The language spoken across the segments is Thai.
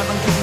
man ang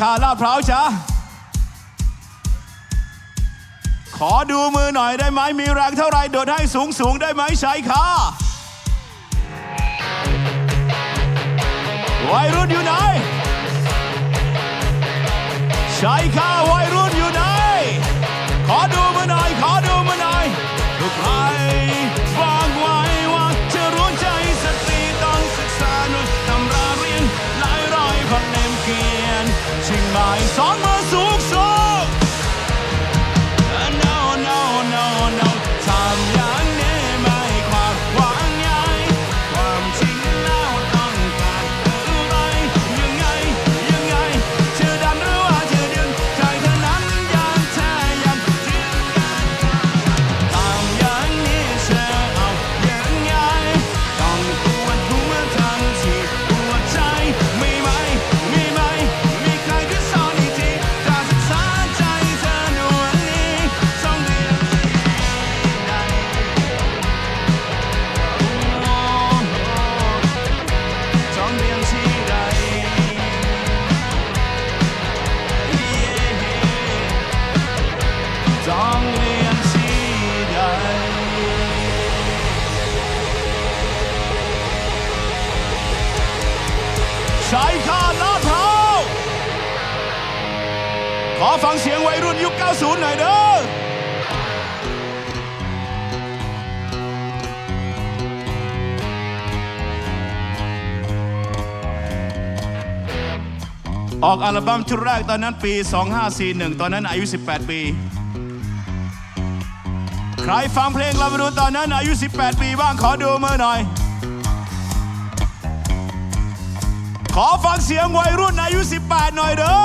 คาลาดพร้าวจ้าขอดูมือหน่อยได้ไหมมีแรงเท่าไรโดดให้สูงสูงได้ไหมใช่ค่ะวัยรุ่นอยู่ไหนช่ค่ะวัยรุ่นอยู่ ฟังเสียงวัยรุ่นยุค 90 หน่อยเด้อออกอัลบั้มชุดแรกตอนนั้นปี 2541 ตอนนั้นอายุ 18 ปี ใครฟังเพลงลาบานูนตอนนั้นอายุ 18 ปีบ้างขอดูมือหน่อย ขอฟังเสียงวัยรุ่นอายุ 18 หน่อยเด้อ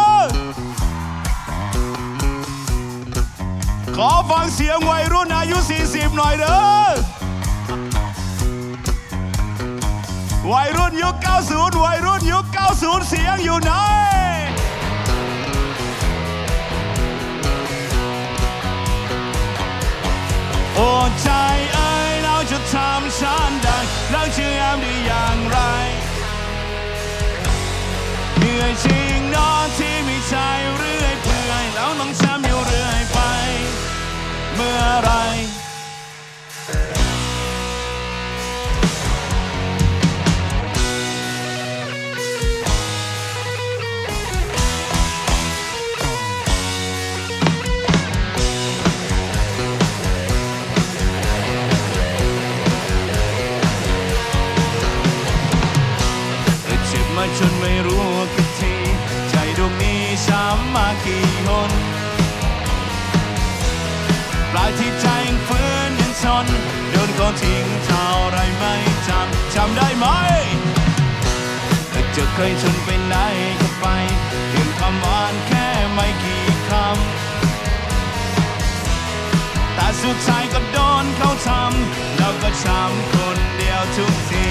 ขอฟังเสียงวัยรุ่นอายุ 40 หน่อยเด้อ วัยรุ่นยุค 90 วัยรุ่นยุค 90 เสียงอยู่ไหนโอ้ใจเอ้ยเราจะทำฉันได้รักเชื่อมได้อย่างไร เหนื่อยจริงนอนที่มีใจเรื่อยเปื่อยแล้วต้องช้ำอยู่เรื่อย เมื่อไร ลายที่ใจยังฝืนยังทนโดนเขาทิ้งเท่าไรไม่จำจำได้ไหมจะเคยชนไปไหนก็ไปเพียงคำหวานแค่ไม่กี่คำแต่สุดท้ายก็โดนเขาทำแล้วก็ช้ำคนเดียวทุกที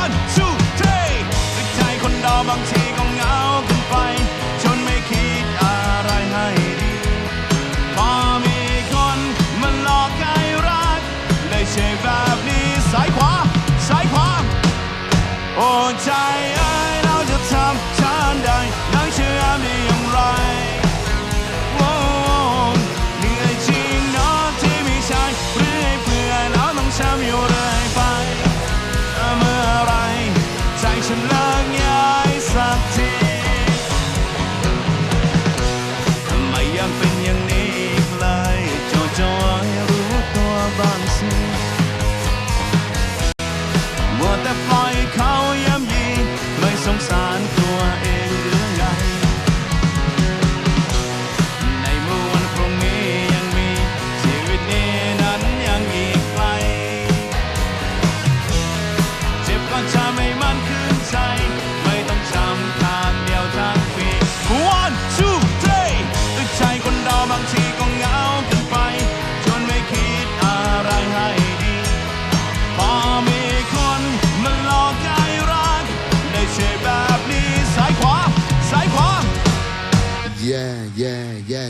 one two three ด้วยใจคนเราบางทีก็เหงาเกันไป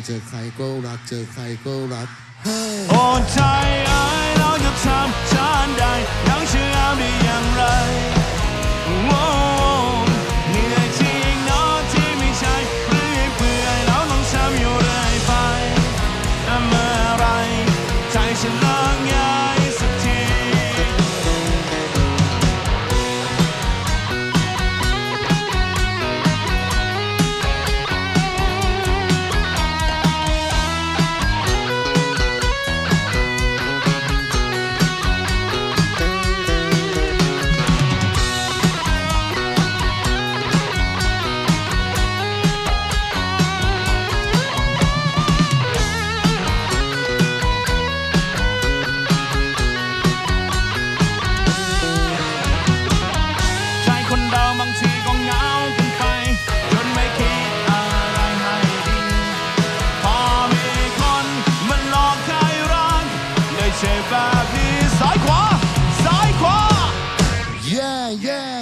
เจอใครก็รักเจอใครก็รักโอ้ใจเอ้ยเราจะทำฉันได้ยังเชื่อได้อย่างไร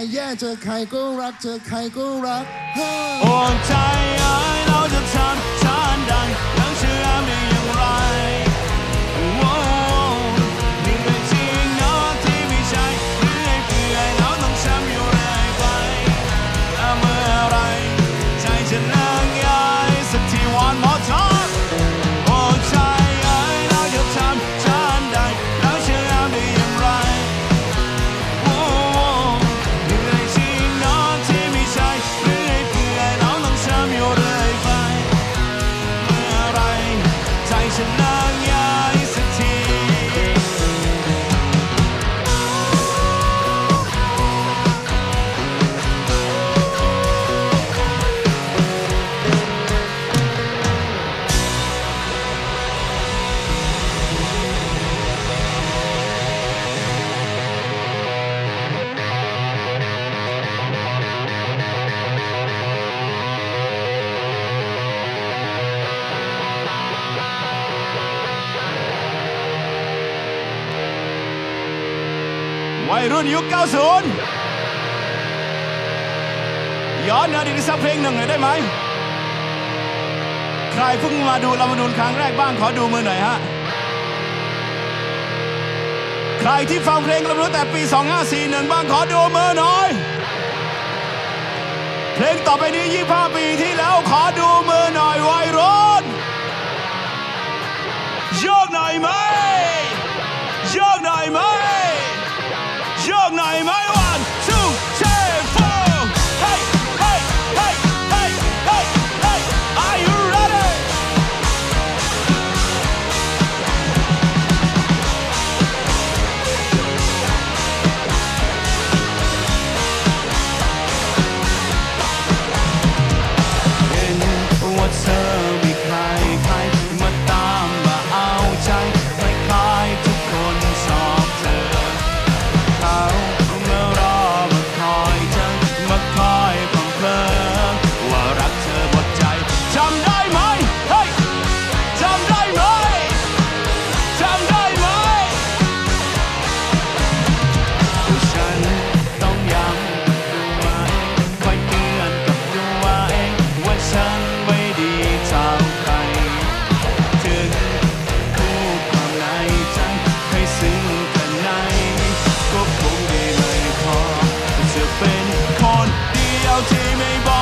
แย่แย่เจอใครก็รักเจอใครก็รักเฮ้ยโอ้ใจเอ้ยเราจะทำฉันได้ยังเชื่อได้อย่างไร นยุค 90 ย้อนอดีตสักเพลงหนึ่งหน่อยได้ไหม ใครเพิ่งมาดูลำนูนครั้งแรกบ้างขอดูมือหน่อยฮะ ใครที่ฟังเพลงลำนูนแต่ปี 2541 บ้างขอดูมือหน่อย เพลงต่อไปนี้ 25 ปีที่แล้วขอดูมือหน่อยวัยรุ่นโยกหน่อยไหมโยกหน่อยไหม Naima. Team Involved.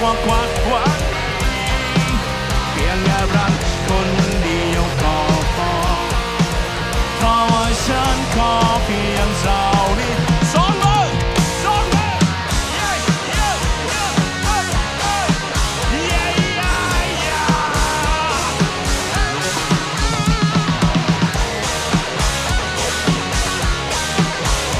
quack, quack, quack. Quien le habrán